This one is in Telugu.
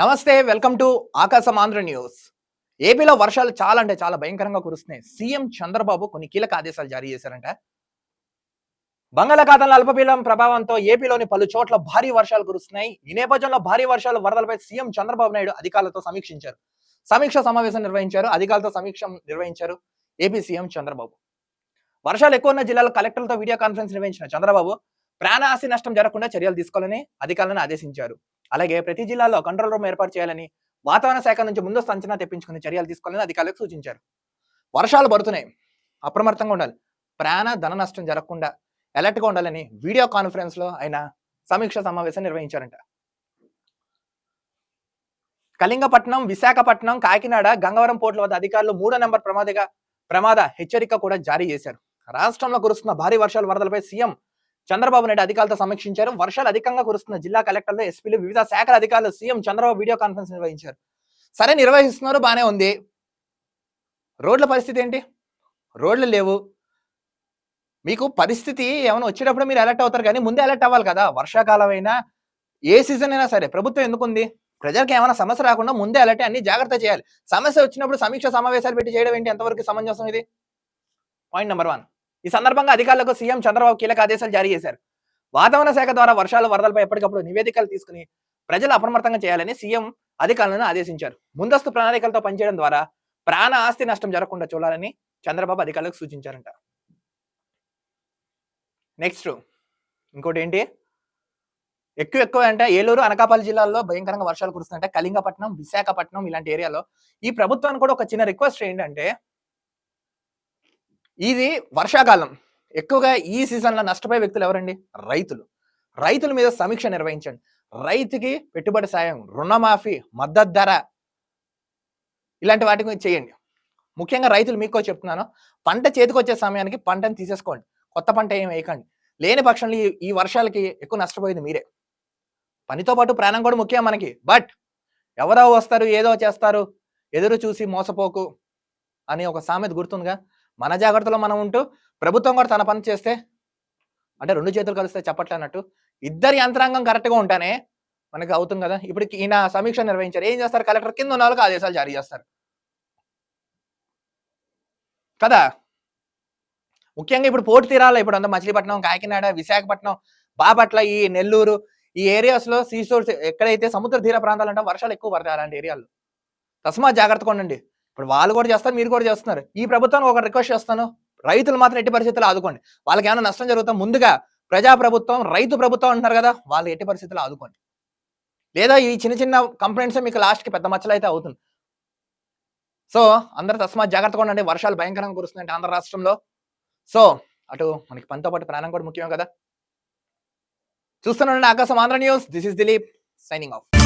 నమస్తే వెల్కమ్ టు ఆకాశం ఆంధ్ర న్యూస్. ఏపీలో వర్షాలు చాలా అంటే చాలా భయంకరంగా కురుస్తున్నాయి. సీఎం చంద్రబాబు కొన్ని కీలక ఆదేశాలు జారీ చేశారంట. బంగాళాఖాతంలో అల్పపీడనం ప్రభావంతో ఏపీలోని పలు చోట్ల భారీ వర్షాలు కురుస్తున్నాయి. ఈ నేపథ్యంలో భారీ వర్షాలు వరదలపై సీఎం చంద్రబాబు నాయుడు అధికారులతో సమీక్షించారు. సమీక్ష సమావేశం నిర్వహించారు. అధికారులతో సమీక్ష నిర్వహించారు ఏపీ సీఎం చంద్రబాబు. వర్షాలు ఎక్కువ ఉన్న జిల్లాలో కలెక్టర్లతో వీడియో కాన్ఫరెన్స్ నిర్వహించిన చంద్రబాబు ప్రాణ ఆస్తి నష్టం జరగకుండా చర్యలు తీసుకోవాలని అధికారులను ఆదేశించారు. అలాగే ప్రతి జిల్లాలో కంట్రోల్ రూమ్ ఏర్పాటు చేయాలని వాతావరణ శాఖ నుంచి ముందస్తు అంచనా తెప్పించుకుని చర్యలు తీసుకోవాలని అధికారులకు సూచించారు. వర్షాలు పడుతున్నాయి. అప్రమత్తంగా ఉండాలి. ప్రాణ ధన నష్టం జరగకుండా అలర్ట్గా ఉండాలని వీడియో కాన్ఫరెన్స్లో ఆయన సమీక్ష సమావేశం నిర్వహించారంట. కళింగపట్నం విశాఖపట్నం కాకినాడ గంగవరం పోర్టుల వద్ద అధికారులు మూడో నెంబర్ ప్రమాదగా ప్రమాద హెచ్చరిక కూడా జారీ చేశారు. రాష్ట్రంలో కురుస్తున్న భారీ వర్షాల వరదలపై సీఎం చంద్రబాబు నాయుడు అధికారులతో సమీక్షించారు. వర్షాలు అధికంగా కురుస్తున్న జిల్లా కలెక్టర్లు ఎస్పీలు వివిధ శాఖల అధికారులు సీఎం చంద్రబాబు వీడియో కాన్ఫరెన్స్ నిర్వహించారు. సరే నిర్వహిస్తున్నారు బానే ఉంది. రోడ్ల పరిస్థితి ఏంటి? రోడ్లు లేవు. మీకు పరిస్థితి ఏమైనా వచ్చేటప్పుడు మీరు అలర్ట్ అవుతారు కానీ ముందే అలర్ట్ అవ్వాలి కదా. వర్షాకాలం అయినా ఏ సీజన్ అయినా సరే ప్రభుత్వం ఎందుకుంది? ప్రజలకు ఏమైనా సమస్య రాకుండా ముందే అలర్ట్ అన్ని జాగ్రత్త చేయాలి. సమస్య వచ్చినప్పుడు సమీక్ష సమావేశాలు పెట్టి చేయడం ఏంటి? ఎంతవరకు సమంజసం ఇది? పాయింట్ నెంబర్ వన్ ఈ సందర్భంగా అధికారులకు సీఎం చంద్రబాబు కీలక ఆదేశాలు జారీ చేశారు. వాతావరణ శాఖ ద్వారా వర్షాలు వరదలపై ఎప్పటికప్పుడు నివేదికలు తీసుకుని ప్రజలు అప్రమత్తంగా చేయాలని సీఎం అధికారులను ఆదేశించారు. ముందస్తు ప్రణాళికలతో పనిచేయడం ద్వారా ప్రాణ ఆస్తి నష్టం జరగకుండా చూడాలని చంద్రబాబు అధికారులకు సూచించారంట. నెక్స్ట్ ఇంకోటి ఏంటి? ఎక్కువ ఎక్కువ అంటే ఏలూరు అనకాపల్లి జిల్లాల్లో భయంకరంగా వర్షాలు కురుస్తుంటే కళింగపట్నం విశాఖపట్నం ఇలాంటి ఏరియాలో ఈ ప్రభుత్వానికి కూడా ఒక చిన్న రిక్వెస్ట్ ఏంటంటే ఇది వర్షాకాలం. ఎక్కువగా ఈ సీజన్లో నష్టపోయే వ్యక్తులు ఎవరండి? రైతులు. రైతుల మీద సమీక్ష నిర్వహించండి. రైతుకి పెట్టుబడి సాయం రుణమాఫీ మద్దతు ధర ఇలాంటి వాటికి చేయండి. ముఖ్యంగా రైతులు మీకు చెప్తున్నాను. పంట చేతికొచ్చే సమయానికి పంటను తీసేసుకోండి. కొత్త పంట ఏం వేయకండి. లేని పక్షంలో ఈ వర్షాలకి ఎక్కువ నష్టపోయేది మీరే. పనితో పాటు ప్రాణం కూడా ముఖ్యం మనకి. బట్ ఎవరో వస్తారు ఏదో చేస్తారు ఎదురు చూసి మోసపోకు అని ఒక సామెత గుర్తుందిగా? మన జాగ్రత్తలో మనం ఉంటూ ప్రభుత్వం కూడా తన పని చేస్తే అంటే రెండు చేతులు కలిస్తే చెప్పట్లే అన్నట్టు ఇద్దరి యంత్రాంగం కరెక్ట్గా ఉంటానే మనకి అవుతుంది కదా. ఇప్పుడు ఈయన సమీక్ష నిర్వహించారు. ఏం చేస్తారు? కలెక్టర్ కింద ఉన్న వాళ్ళకి ఆదేశాలు జారీ చేస్తారు. కదా? ముఖ్యంగా ఇప్పుడు పోటీ తీరాలి ఇప్పుడు అంతా మచిలీపట్నం కాకినాడ విశాఖపట్నం బాపట్ల ఈ నెల్లూరు ఈ ఏరియాస్లో సీసోర్స్ ఎక్కడైతే సముద్ర తీర ప్రాంతాలు అంటే వర్షాలు ఎక్కువ పడతాయి అలాంటి ఏరియాల్లో. తస్మాత్ జాగ్రత్తగా ఉండండి. ఇప్పుడు వాళ్ళు కూడా చేస్తారు మీరు కూడా చేస్తున్నారు. ఈ ప్రభుత్వానికి ఒక రిక్వెస్ట్ చేస్తాను. రైతులు మాత్రం ఎట్టి పరిస్థితుల్లో ఆదుకోండి. వాళ్ళకి ఏమైనా నష్టం జరుగుతాం ముందుగా ప్రజా ప్రభుత్వం రైతు ప్రభుత్వం అంటున్నారు కదా వాళ్ళు ఎట్టి పరిస్థితులు ఆదుకోండి. లేదా ఈ చిన్న చిన్న కంప్లైంట్స్ మీకు లాస్ట్కి పెద్ద మచ్చలు అయితే అవుతుంది. సో అందరూ తస్మాత్ జాగ్రత్తగా ఉండండి. వర్షాలు భయంకరంగా కురుస్తున్నాయి ఆంధ్ర రాష్ట్రంలో. సో అటు మనకి పనితో పాటు ప్రాణం కూడా ముఖ్యం కదా. చూస్తున్నాండి ఆకాశం Andhra news. This is Dileep signing off